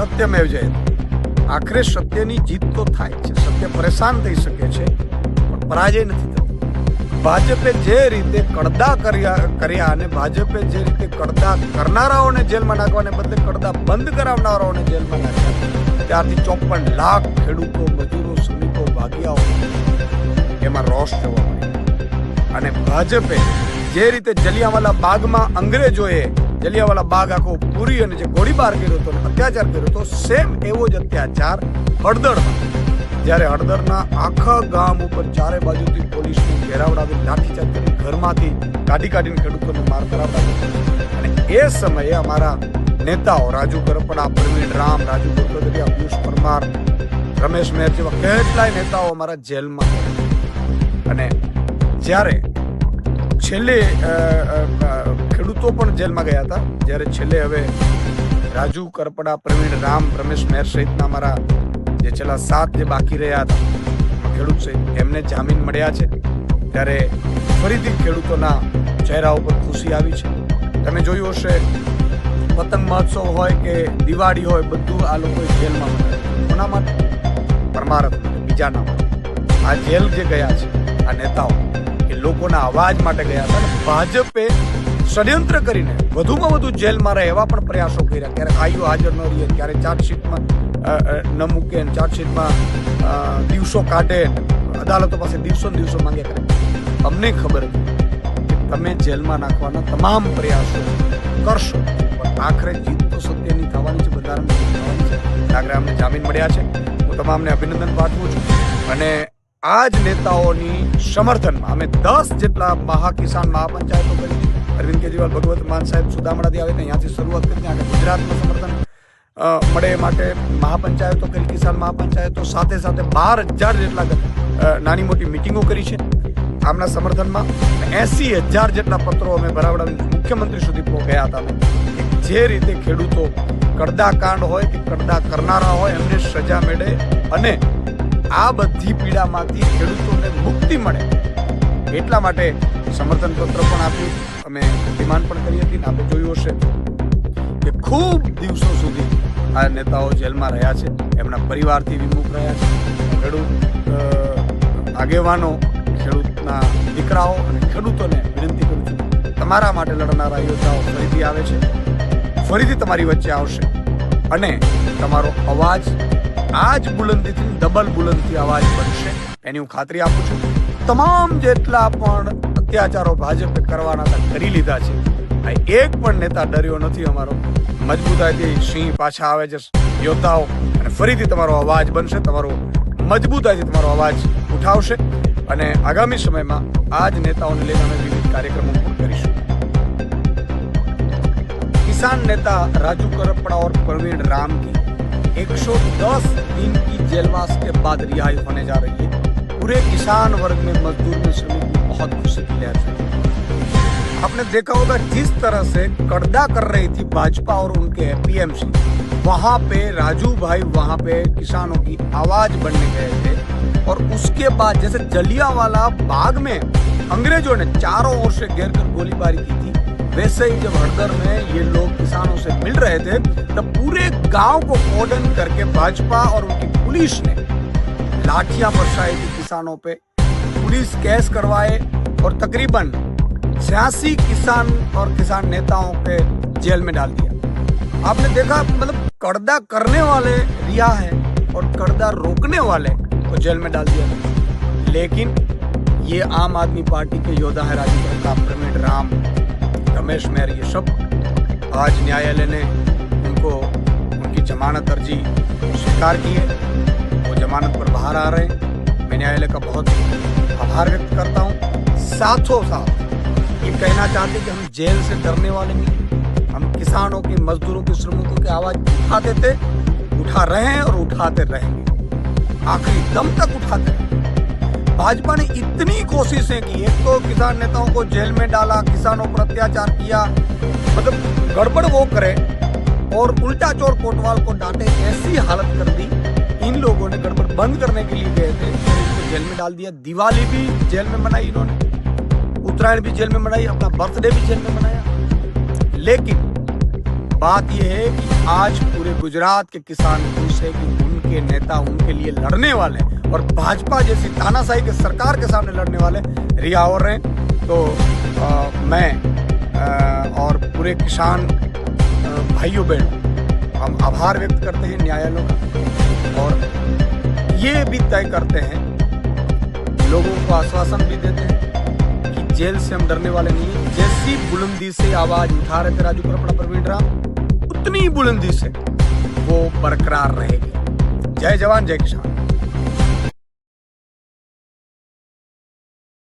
સત્યમેવ જયતે આખરે સત્યની જીત તો થાય છે. સત્ય પરેશાન થઈ શકે છે, પણ પરાજય નથી થતો. ભાજપે જે રીતે કડદા કર્યા કર્યા અને ભાજપે જે રીતે કડદા કરનારાઓને જેલમાં નાખવાને બદલે કડદા બંધ કરાવનારાઓને જેલમાં નાખ્યા, ત્યારથી ચોપન લાખ ખેડૂતો, મજૂરો, શ્રમિકો ભાગ્યાઓ એમાં રોષ જોવા અને ભાજપે જે રીતે જલિયાવાલા બાગમાં અંગ્રેજોએ જલિયાવાલા બાગ આખો પૂરી અને જે ગોળીબાર કર્યો હતો અત્યાચાર કર્યો હતો સેમ એવો જ અત્યાચાર હળદરમાં. જ્યારે હળદરના આખા ગામ ઉપર ચારે બાજુથી પોલીસનું ઘેરાવડાવી લાઠીચાર્જ કરી ઘરમાંથી કાઢી કાઢીને ખેડૂતોને માર કરાવતા અને એ સમયે અમારા નેતાઓ, રાજુ કરપડા પ્રવીણ રામ, રાજુ ગોરકદરિયા પિયુષ પરમાર, રમેશ મેર જેવા કેટલાય નેતાઓ અમારા જેલમાં અને જ્યારે છેલ્લે ખેડૂતો પણ જેલમાં ગયા હતા. જ્યારે છેલ્લે હવે રાજુ કરપડા, પ્રવીણ રામ, રમેશ મેર સહિતના અમારા જે છેલ્લા સાત જે બાકી રહ્યા હતા, ખેડૂત સહિત એમને જામીન મળ્યા છે. ત્યારે ફરીથી ખેડૂતોના ચહેરા ઉપર ખુશી આવી છે. તમે જોયું હશે, પતંગ મહોત્સવ હોય કે દિવાળી હોય, બધું આ લોકો જેલમાં કોના માટે? પરમારથ બીજાના માટે. આ જેલ જે ગયા છે, આ નેતાઓ. લોકોના અવાજ માટે ગયા હતા ભાજપે ષડયંત્ર કરીને વધુમાં વધુ જેલમાં રહે એવા પણ પ્રયાસો કર્યા. ક્યારેક આઈઓ હાજર ન રહીએ ક્યારેક ચાર્જશીટમાં ન મૂકે ચાર્જશીટમાં દિવસો કાઢે અદાલતો પાસે દિવસો દિવસો માંગ્યા કરે. અમને ખબર કે તમે જેલમાં નાખવાના તમામ પ્રયાસો કરશો, પણ આખરે જીત તો સત્યની થવાની છે છે. આખરે અમને જામીન મળ્યા છે. હું તમામને અભિનંદન પાઠવું છું. અને આ જ નેતાઓની સમર્થનમાં અમે દસ જેટલા મહાકિસાન મહાપંચાયતો કરી અરવિંદ કેજરીવાલ, ભગવત માન સાહેબ સુદામડાથી આવે ત્યાંથી શરૂઆત કરી આગળ ગુજરાતમાં સમર્થન મળે માટે મહાપંચાયતો કરી, કિસાન મહાપંચાયતો સાથે સાથે બાર હજાર જેટલા નાની મોટી મિટિંગો કરી છે. આમના સમર્થનમાં એસી હજાર જેટલા પત્રો અમે ભરાવડાવી મુખ્યમંત્રી સુધી ગયા હતા. જે રીતે ખેડૂતો કડદા કાંડ હોય કે કડદા કરનારા હોય એમને સજા મેળે અને આ બધી પીડામાંથી ખેડૂતોને મુક્તિ મળે. એટલા માટે સમર્થન પત્ર પણ આપ્યું. અમે ડિમાન્ડ પણ કરી હતી આપણે જોયું હશે કે ખૂબ દિવસો સુધી આ નેતાઓ જેલમાં રહ્યા છે. એમના પરિવારથી વિમુખ રહ્યા છે. ખેડૂત આગેવાનો, ખેડૂતના દીકરાઓ અને ખેડૂતોને વિનંતી કરું છું. તમારા માટે લડનારા યોદ્ધાઓ ફરીથી આવે છે. ફરીથી તમારી વચ્ચે આવશે. અને તમારો અવાજ આ જ બુલંદીથી ડબલ બુલંદથી અવાજ બનશે એની હું ખાતરી આપું છું તમામ જેટલા પણ અત્યાચારો ભાજપે કરવાના હતા કરી લીધા છે આ એક પણ નેતા ડર્યો નથી અમારો મજબૂતાઈથી સિંહ પાછા આવે છે યોદ્ધાઓ અને ફરીથી તમારો અવાજ બનશે તમારો મજબૂતાઈથી તમારો અવાજ ઉઠાવશે અને આગામી સમયમાં આ જ નેતાઓને લઈને અમે વિવિધ કાર્યક્રમો પણ કરીશું किसान नेता राजू करपड़ा और प्रवीण राम की 110 दिन की जेलवास के बाद रिहाई होने जा रही है। पूरे किसान वर्ग में मजदूर में श्रमिक में बहुत खुशी की लहर है। आपने देखा होगा जिस तरह से कड़दा कर रही थी भाजपा और उनके पीएमसी। वहाँ पे राजू भाई, वहाँ पे किसानों की आवाज़ बनने गए थे। और उसके बाद जैसे जलियांवाला बाग में अंग्रेज़ों ने चारों ओर से घेर कर गोलीबारी की थी वैसे ही जब हड़दर में ये लोग किसानों से मिल रहे थे, तब पूरे गाँव को कोडन करके भाजपा और उनकी पुलिस ने लाठियाँ बरसाई थी किसानों पे। पुलिस केस करवाए और तकरीबन छियासी किसान और किसान नेताओं के जेल में डाल दिया। आपने देखा मतलब कड़दा करने वाले रिया है और कड़दा रोकने वाले को जेल में डाल दिया। लेकिन ये आम आदमी पार्टी के योद्धा है राजीव प्रताप प्रवीण राम। रमेश मेहर ये सब। आज न्यायालय ने उनको, उनकी जमानत अर्जी स्वीकार की है। वो जमानत पर बाहर आ रहे हैं। मैं न्यायालय का बहुत आभार व्यक्त करता हूँ। साथों साथ ये कहना चाहते कि हम जेल से डरने वाले नहीं हम किसानों की, मजदूरों की, श्रमिकों की आवाज़ उठाते थे, उठा रहे हैं और उठाते रहेंगे। आखिरी दम तक उठाते रहेंगे। भाजपा ने इतनी कोशिशें की, एक तो किसान नेताओं को जेल में डाला, किसानों पर अत्याचार किया मतलब गड़बड़ वो करे, और उल्टा चोर कोटवाल को डांटे, ऐसी हालत कर दी। इन लोगों ने गड़बड़ बंद करने के लिए गए थे। इनको जेल में डाल दिया, दिवाली भी जेल में मनाई इन्होंने। उत्तरायण भी जेल में मनाई, अपना बर्थडे भी जेल में मनाया। लेकिन बात यह है कि आज पूरे गुजरात के किसान खुश है कि उनके नेता उनके लिए लड़ने वाले हैं। और भाजपा जैसी तानाशाही के सरकार के सामने लड़ने वाले रिया और हैं। तो अ, मैं अ, और पूरे किसान भाइयों बहन हम आभार व्यक्त करते हैं न्यायालयों का। और ये भी तय करते हैं लोगों को आश्वासन भी देते हैं कि जेल से हम डरने वाले नहीं हैं। जैसी बुलंदी से आवाज़ उठा रहे थे राजू कपड़ा प्रवीण राम उतनी बुलंदी से वो बरकरार रहेगी। जय जवान जय किसान।